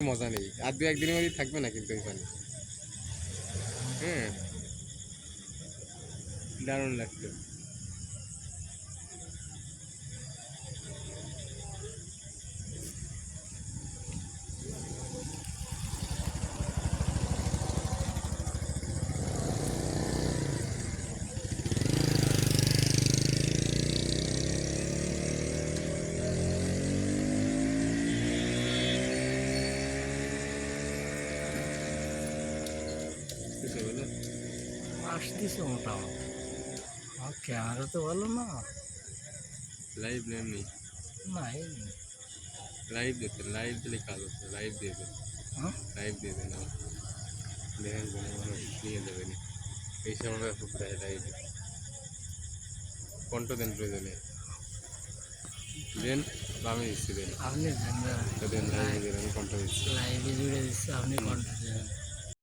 মজা নেই। আর দু একদিনের মধ্যেই থাকবে না কিন্তু ওইখানে হ্যাঁ দারুণ লাগতো বুঝতে পারলে? আসতেছে মোটামুটি। আমার ক্যামেরা তো ভালো না। লাইভ নেননি না? এই লাইভ দিতে লাইভ দিলে কাজ হচ্ছে লাইভ দিয়ে হ্যাঁ? লাইভ দিয়ে দেন আমার দেখেন কোনো মানুষ নিয়ে যাবেনি এই সময় প্রায় লাইভ কণ্ঠ দেন প্রয়োজনে। দেন আমি দিচ্ছি দেন। আপনি দেন লাইভ আমি কণ্ঠ দিচ্ছি। লাইভে জুড়ে দিচ্ছে আপনি কন্টেন্ট